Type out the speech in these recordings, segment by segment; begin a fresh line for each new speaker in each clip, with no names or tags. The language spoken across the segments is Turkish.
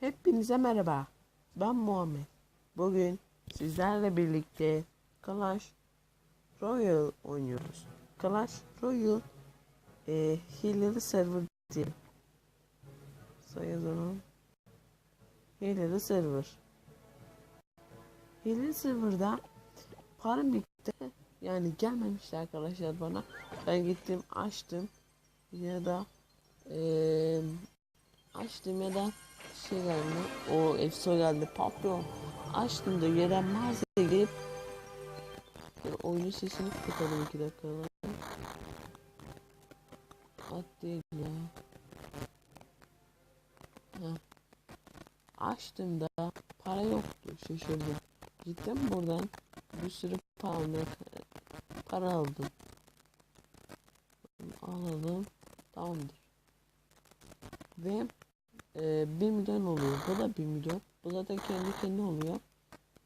Hepinize merhaba. Ben Muhammed. Bugün sizlerle birlikte Clash Royale oynuyoruz. Clash Royale e, hileli server değil. Sayalım. Hileli server. Hileli serverda para yani gelmemişti arkadaşlar bana. Ben gittim açtım ya da eee açtım ya da şey geldi. O efso geldi. Papyon. Açtım da yerden mağazaya girip oyunun sesini kapatalım iki dakika. At değil ya. Açtım da para yoktu. Şaşırdım. Gittim buradan bir sürü para, para aldım. Alalım. Tamamdır. Ve e, 1 milyon oluyor. Bu da 1 milyon. Bu zaten kendi kendine oluyor.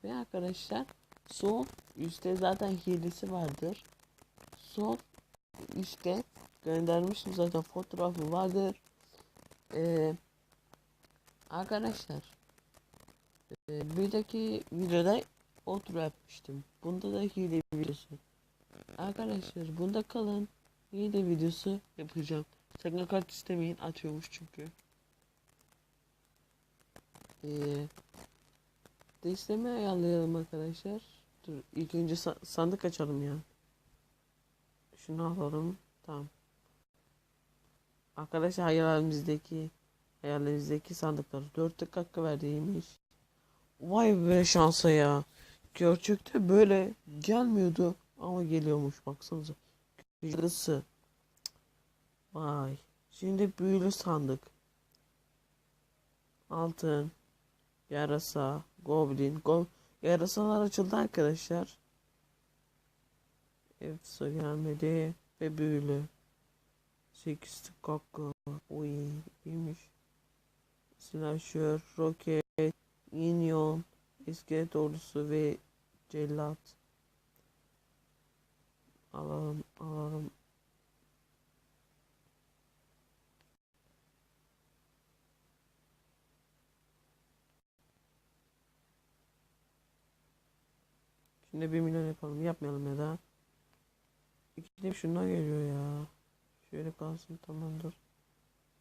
Ve arkadaşlar sol üstte zaten hilesi vardır. Sol üstte göndermiştim zaten fotoğrafı vardır. E, arkadaşlar e, buradaki videoda otur yapmıştım. Bunda da hile videosu. Arkadaşlar bunda kalın. Hile videosu yapacağım. Sakın kart istemeyin atıyormuş çünkü. Ee, desteğimi ayarlayalım arkadaşlar. Dur ilk önce sa- sandık açalım ya. Şunu alalım. Tamam. Arkadaşlar hayalimizdeki hayalimizdeki sandıklar 4 dakika verdiymiş. Vay be şansa ya. Gerçekte böyle gelmiyordu ama geliyormuş baksanıza. Gücüsı. Vay. Şimdi büyülü sandık. Altın. Yarasa. Goblin. Go Yarasalar açıldı arkadaşlar. Efsa gelmedi. Ve büyülü. 8 tık hakkı. Uy. iyiymiş. Slasher. Roket. Minyon. İskelet ordusu ve cellat. Alalım, alalım. Şimdi bir milyon yapalım. Yapmayalım ya da. Bir şundan geliyor ya. Şöyle kalsın tamamdır.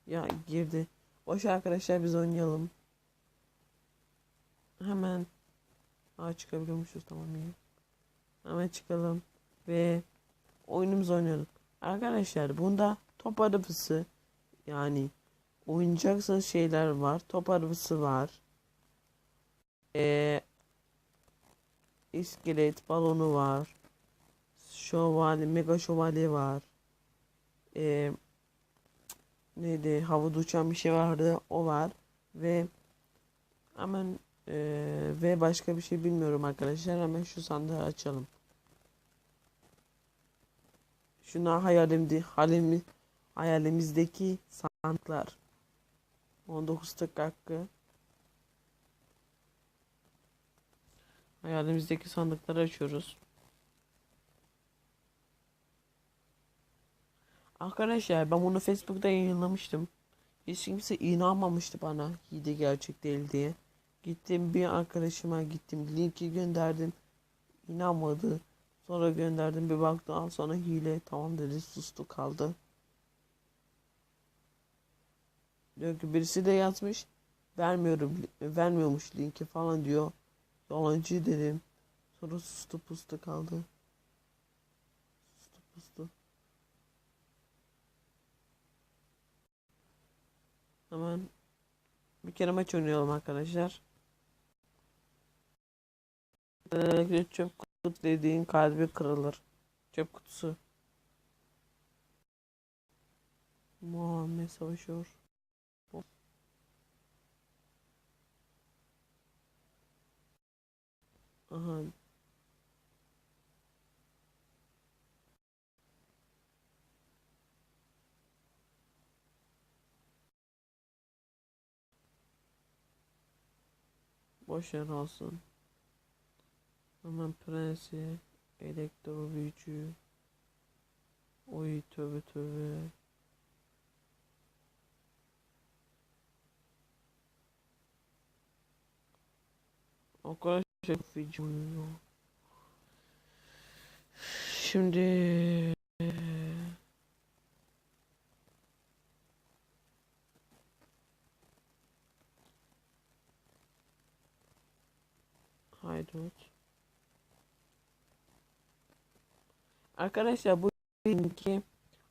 Ya girdi. Boş arkadaşlar biz oynayalım. Hemen. Aa çıkabiliyormuşuz tamam iyi. Hemen çıkalım. Ve oyunumuzu oynadık. Arkadaşlar bunda top arabası yani oynayacaksınız şeyler var. Top arabası var. Ee, iskelet balonu var. Şövalye, mega şövalye var. Ee, neydi? Havada uçan bir şey vardı. O var. Ve hemen ee, ve başka bir şey bilmiyorum arkadaşlar. Hemen şu sandığı açalım. Şuna hayalimdi, halimi, hayalimizdeki sandıklar. 19 tık Hayalimizdeki sandıkları açıyoruz. Arkadaşlar ben bunu Facebook'ta yayınlamıştım. Hiç kimse inanmamıştı bana hile gerçek değil diye. Gittim bir arkadaşıma gittim linki gönderdim. İnanmadı. Sonra gönderdim bir baktı al sonra hile tamam dedi sustu kaldı. Diyor ki birisi de yazmış vermiyorum vermiyormuş linki falan diyor. Yalancı dedim. Sonra sustu pustu kaldı. Sustu pustu. Hemen bir kere maç oynayalım arkadaşlar. Ee, çöp kutu dediğin kalbi kırılır. Çöp kutusu. Muhammed savaşıyor. Aha. Boş yer olsun. Hemen prensi, elektro büyücü. Oy tövbe tövbe. Arkadaşlar feci uyuyor. Şimdi Haydut. Arkadaşlar bu linki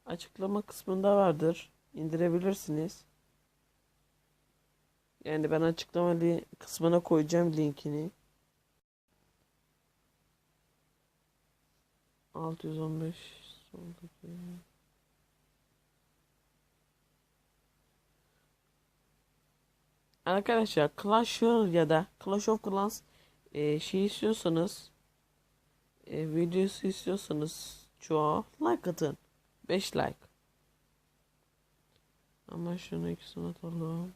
açıklama kısmında vardır. İndirebilirsiniz. Yani ben açıklama kısmına koyacağım linkini. 615 soldaki. Arkadaşlar Clash ya da Clash of Clans e, şey istiyorsanız e, videosu istiyorsanız çoğu like atın. 5 like. Ama şunu ikisini atalım.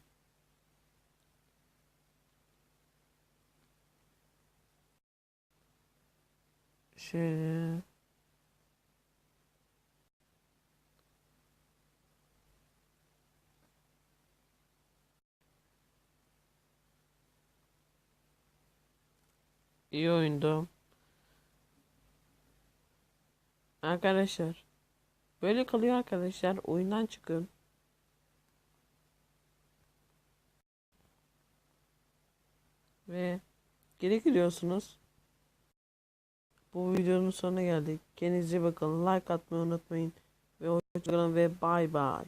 Şöyle. İyi oyundu. Arkadaşlar. Böyle kalıyor arkadaşlar. Oyundan çıkın. Ve geri gidiyorsunuz. Bu videonun sonuna geldik. Kendinize bakın. Like atmayı unutmayın. Ve hoşçakalın ve bay bay.